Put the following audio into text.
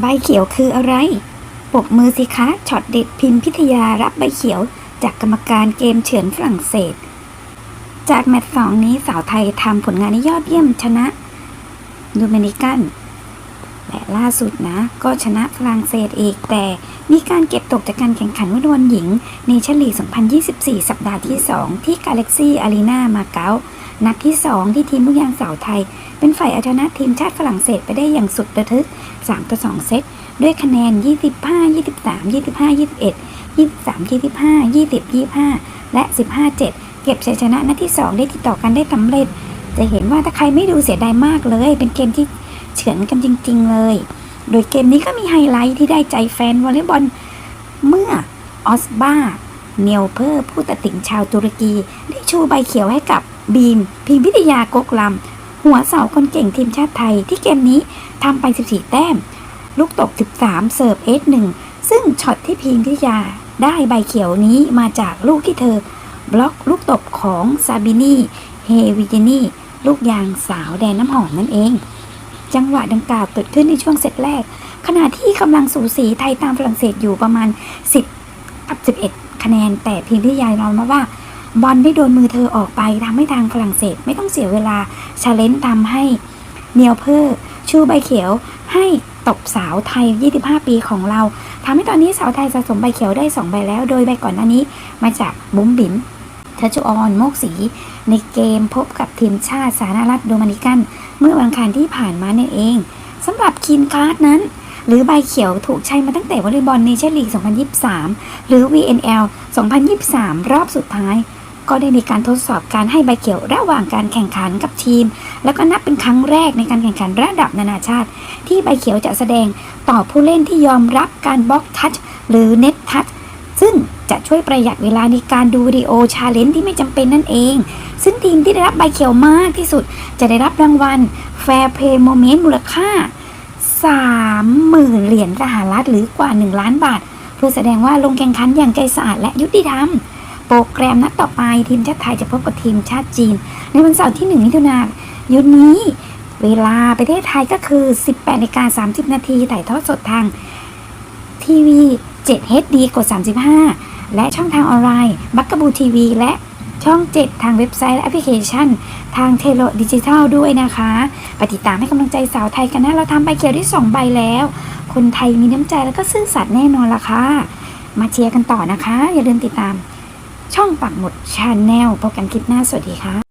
ใบเขียวคืออะไร ปกมือสิคะช็อตเด็ดพิมพ์พิทยารับใบเขียว จากกรรมการเกมเฉือนฝรั่งเศส จากแมตช์สองนี้สาวไทยทำผลงานได้ยอดเยี่ยมชนะดูเมนิกัน และล่าสุดนะ ก็ชนะฝรั่งเศสอีก แต่มีการเก็บตกจากการแข่งขันวอลเลย์บอลหญิงในเฉลี่ย2024 สัปดาห์ที่ 2 ที่ Galaxy Arena มาเก๊านัดที่ 2 ที่ทีมลูกยางสาวไทย เป็นฝ่ายเอาชนะทีมชาติฝรั่งเศสไปได้อย่างสุดระทึก 3 ต่อ 2 เซต ด้วยคะแนน 25 23 25 21 23 25 20 25 และ 15 7 เก็บชัยชนะนัดที่ 2 ได้ติดต่อกันได้สำเร็จ จะเห็นว่าถ้าใครไม่ดูเสียดายมากเลย เป็นเกมที่ เฉือนกันจริง ๆ เลย โดยเกมนี้ก็มีไฮไลท์ที่ได้ใจแฟนวอลเลย์บอล เมื่อออสบาเนียลเพอร์ผู้ตัดสินชาวตุรกี ได้ชูใบเขียวให้กับบีม พิมพิทยากกลำ หัวเสาคนเก่งทีมชาติไทยที่เกมนี้ทำไป 14 แต้ม ลูกตก 13 เสิร์ฟเอสหนึ่งซึ่งช็อตที่พิมพิทยาได้ใบเขียวนี้มาจากลูกที่เธอ บล็อกลูกตบของซาบินีเฮวิเจนีลูกยางสาวแดนน้ำหอมนั่นเอง จังหวะดังกล่าวเกิดขึ้นในช่วงเซตแรก ขณะที่กำลังสูสีไทยตามฝรั่งเศสอยู่ประมาณ 10 กับ 11 คะแนน แต่พิมพิทยายอมรับว่าบอลได้โดนมือเธอออกไปทำให้ทางฝรั่งเศสไม่ต้องเสียเวลาชาเลนจ์ทำให้เนียลเพอร์ชูใบเขียวให้ตบสาวไทย 25 ปีของเราทำให้ตอนนี้สาวไทยสะสมใบเขียวได้ 2 ใบแล้ว โดยใบก่อนหน้านี้มาจากบุ๋มบิ๋มทัชออนโมกสี ในเกมพบกับทีมชาติสาธารณรัฐโดมินิกัน เมื่อวันอังคารที่ผ่านมานั่นเองสำหรับคินคาร์ดนั้น หรือใบเขียวถูกใช้มาตั้งแต่วอลเลย์บอลเนชั่นลีก 2023 หรือ VNL 2023 รอบสุดท้าย ก็ได้มีการทดสอบการให้ใบเขียวระหว่างการแข่งขันกับทีม แล้วก็นับเป็นครั้งแรกในการแข่งขันระดับนานาชาติ ที่ใบเขียวจะแสดงต่อผู้เล่นที่ยอมรับการบล็อกทัชหรือเน็ตทัชซึ่ง จะช่วยประหยัดเวลาในการดูวิดีโอชาเลนจ์ที่ไม่จำเป็นนั่นเอง ซึ่งทีมที่ได้รับใบเขียวมากที่สุด จะได้รับรางวัล Fair Play Moment มูลค่า 30,000 เหรียญสหรัฐหรือกว่า 1 ล้านบาท เพื่อแสดงว่าลงแข่งขันอย่างใจสะอาดและยุติธรรม โปรแกรมนัดต่อไปทีมชาติไทยจะพบกับทีมชาติจีน ในวันเสาร์ที่ 1 มิถุนายนนี้ เวลาประเทศไทยก็คือ 18นาฬิกา30 นาทีถ่ายทอดสดทางทีวี 7 HD กด 35 และช่องทางออนไลน์บักกบูทีวีและช่อง 7 ทางเว็บไซต์และแอปพลิเคชัน ทางเทโลดิจิทัลด้วยนะคะปฏิตามให้กำลังใจสาวไทยกันนะ เราทำใบเขียวที่2ใบแล้ว คนไทยมีน้ำใจแล้วก็ซื่อสัตย์แน่นอนละค่ะ มาเชียร์กันต่อนะคะ อย่าลืมติดตาม ช่องปักหมุดชาแนลพบกันคลิปหน้าสวัสดีค่ะ